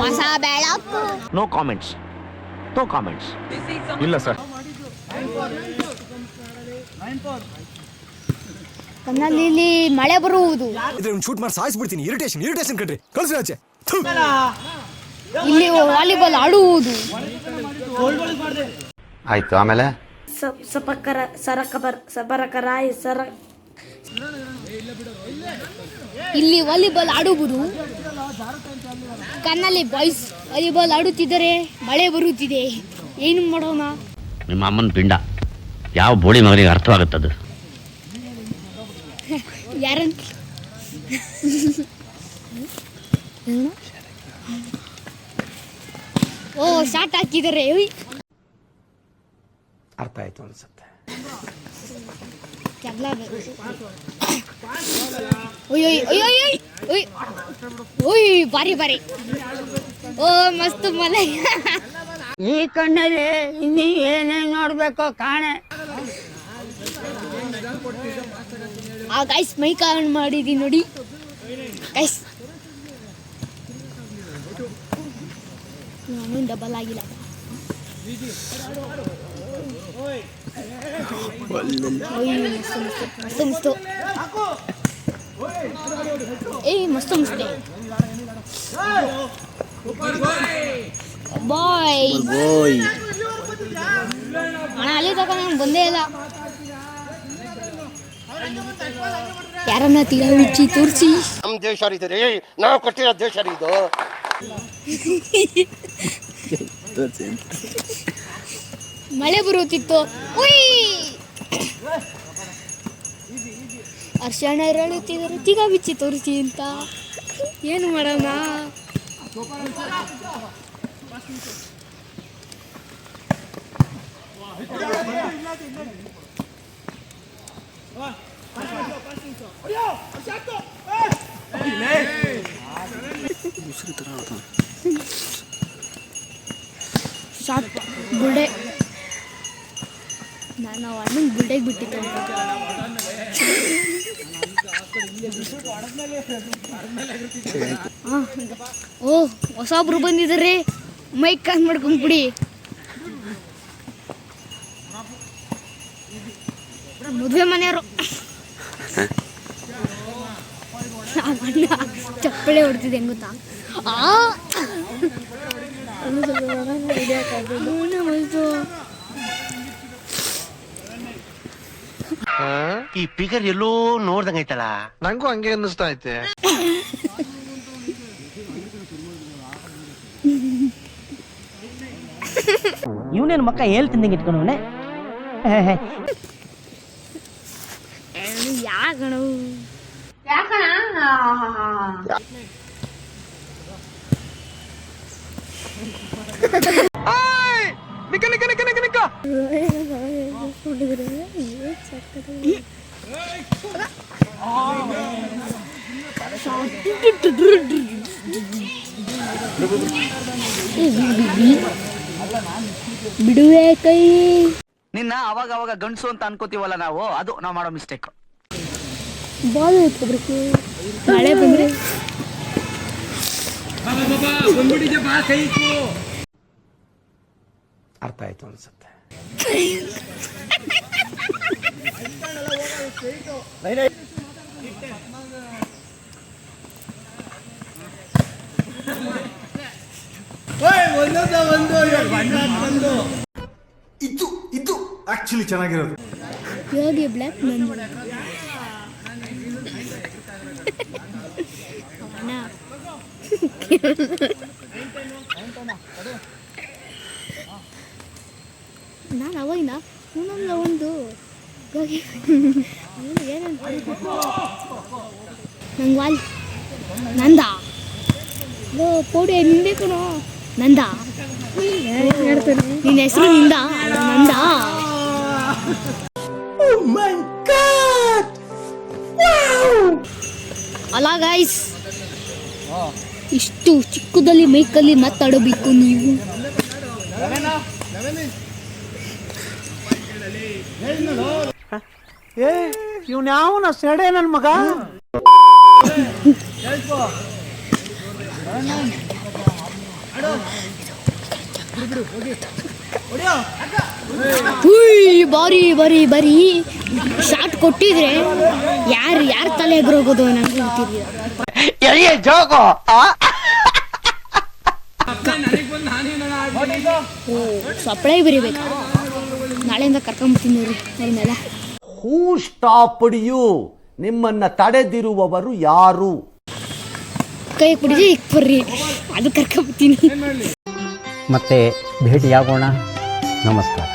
ಹೊಸ ಬೆಳಕು no comments no comments ಇಲ್ಲ ಸರ್. ಕಣ್ಣಲ್ಲಿ ಮಳೆ ಬರುವುದು. ಇದ್ರ ಶೂಟ್ ಮಾಡಿ ಸಾಯಿಸ್ಬಿಡ್ತೀನಿ. ಇರಿಟೇಷನ್ ಇರಿಟೇಷನ್ ಕಣ್ರಿ. ಕಳ್ಸಿ ಆಚೆ. ಇಲ್ಲಿ ವಾಲಿಬಾಲ್ ಆಡುವುದು. ಆಯ್ತು ಆಮೇಲೆ? ಸಪಕರ ಸರಕಬರ್ ಸಬರಕರಾಯಿ ಸರ ಇಲ್ಲಿ ವಾಲಿಬಾಲ್ ಆಡುವುದು. ಕಣ್ಣಲ್ಲಿ ಬಾಯ್ಸ್ ವಾಲಿಬಾಲ್ ಆಡುತ್ತಿದ್ದರೆ ಮಳೆ ಬರುತ್ತಿದೆ. ಏನು ಮಾಡೋಣ? ನಿಮ್ಮ ಅಮ್ಮನ ಪಿಂಡ. ಯಾವ ಬೋಳಿ ಮಗನಿಗೆ ಅರ್ಥವಾಗುತ್ತದು? ಯಾರಂತ? ಓ ಸ್ಟಾರ್ಟ್ ಹಾಕಿದ್ದಾರೆ. ಆಯ್ತು ಅನ್ಸುತ್ತೆ. ಓಯ್ ಬಾರಿ ಬಾರಿ ಓ ಮಸ್ತ್ ಮಲೆ ಈ ಕಣ್ಣಲ್ಲಿ ಇನ್ನಿ ಏನೇನ್ ನೋಡ್ಬೇಕು ಕಾಣೆ. ಆ ಗೈಸ್ ಮೈಕ್ ಆನ್ ಮಾಡಿದೀನಿ ನೋಡಿ. ಗೈಸ್ ನಾನು ಡಬಲ್ ಆಗಿಲ್ಲ. ಮಸ್ತ್ ಮಸ್ತ್ ಏಯ್ ಮಸ್ತ್ ಬಾಯ್ ಅಣ್ಣ ಅಲ್ಲಿ ತಕ ನಾನು ಬಂದೇ ಇಲ್ಲ ಯಾರನ್ನ ತಿಳವಿಚ್ಚಿ ತೋರಿಸಿ ನಮ್ಮ ದೇಶ ರೀ. ನಾವು ಕೊಟ್ಟಿರೋ ದೇಶ ರೀ ಇದು ಮಳೆ ಬರುತ್ತಿತ್ತು. ಉಯ್! ಅರ್ಶಣ ಹೇಳುತ್ತಿದ್ದಾರೆ ತಿಗ ಬಿಚ್ಚಿ ತೋರಿಸಿ ಅಂತ. ಏನು ಮಾಡೋಣ? ಶಾರ್ಟ್ ಬುಲ್ಡೆ ನಾನು ಅಣ್ಣನ ಬುಲ್ಡೆಗೆ ಬಿಟ್ಟಿದ್ದೆ ಓ ಹೊಸೊಬ್ರು ಬಂದಿದ್ದಾರೆ ಮೈಕ್ ಆನ್ ಮಾಡ್ಕೊಂಡ್ಬಿಡಿ ಮದುವೆ ಮನೆಯವರು. ಅಣ್ಣ ಚಪ್ಪಳೆ ಹೊಡ್ತಿದ್ದೆ ಹೆಂಗ್ ಗೊತ್ತಾ? ಆ. ಈ ಫಿಗರ್ ಎಲ್ಲೋ ನೋಡ್ದಂಗೈತಲ್ಲ ನಂಗೂ ಹಂಗೆ ಅನ್ನಿಸ್ತಾ ಐತೆ ಇವನೇನು ಮಕ್ಕ ಹೇಳ್ತಿದ್ದಂಗೆ ಇಟ್ಕೊಂಡವನೆ ಯಾಕಣ ನಿಕ್ಕ ನಿಕ್ಕ ನಿಕ್ಕ ನಿಕ್ಕ ನಿಕ್ಕ ಬಿಡುವೆ ಕೈ ನಿನ್ನ ಅವಾಗ ಅವಾಗ ಗಂಡಸು ಅಂತ ಅನ್ಕೋತೀವಲ್ಲ ನಾವು ಅದು ನಾವು ಮಾಡೋ ಮಿಸ್ಟೇಕ್ ಬಾಲ್ ಎತ್ಕೊಬೇಕು ಮಳೆ ಬಂದ್ರೆ? ಅರ್ಥ ಆಯ್ತು ಅನ್ಸುತ್ತೆ. ಇದು ಇದು ಆಕ್ಚುಲಿ ಚೆನ್ನಾಗಿರೋದು. ಯೋಗಿ ಬ್ಲಾಕ್ ಅಣ್ಣ. ನಾನು ಅವಾಗಿನ ಒಂದೊಂದು ಒಂದು. ನಂಗೆ ವಾಲ್. ನಂದ? ಪೌಡಿ ನಿಂದೆ ಕಣೋ. ನಂದ? ನಿನ್ನ ಹೆಸರು ನಿಂದ? ನಂದ? ಅಲ್ಲ ಗೈಸ್ ಇಷ್ಟು ಚಿಕ್ಕದಲ್ಲಿ ಮೈಕಲ್ಲಿ ಮಾತಾಡಬೇಕು ನೀವು. ಇವ್ನ ಯಾವನ ಸೆಡೆ ನನ್ನ ಮಗ? ಹುಯ್ ಬಾರಿ ಬಾರಿ ಬಾರಿ. ಶಾಟ್ ಕೊಟ್ಟಿದ್ರೆ ಯಾರ್ ಯಾರ ತಲೆ ಎಗ್ರೋಗೋದು ನಂಗೆ ಗೊತ್ತಿರಲಿಲ್ಲ ಜೋಗೋ ಸಪ್ಲೈ ಬರಿಬೇಕಾ. ನಾಳೆಯಿಂದ ಕರ್ಕೊಂಡ್ಬಿಡ್ತೀನಿ ಅವ್ರನ್ನೆಲ್ಲ ಹೂ ಸ್ಟಾಪ್ಡ್ ಯು ನಿಮ್ಮನ್ನ ತಡೆದಿರುವವರು ಯಾರು? ಕೈ ಕುಡಿದು ಇಕ್ ಬರ್ರಿ ಅದು ಕರ್ಕೊಂಡ್ಬಿಡ್ತೀನಿ. ಮತ್ತೆ ಭೇಟಿಯಾಗೋಣ. ನಮಸ್ಕಾರ.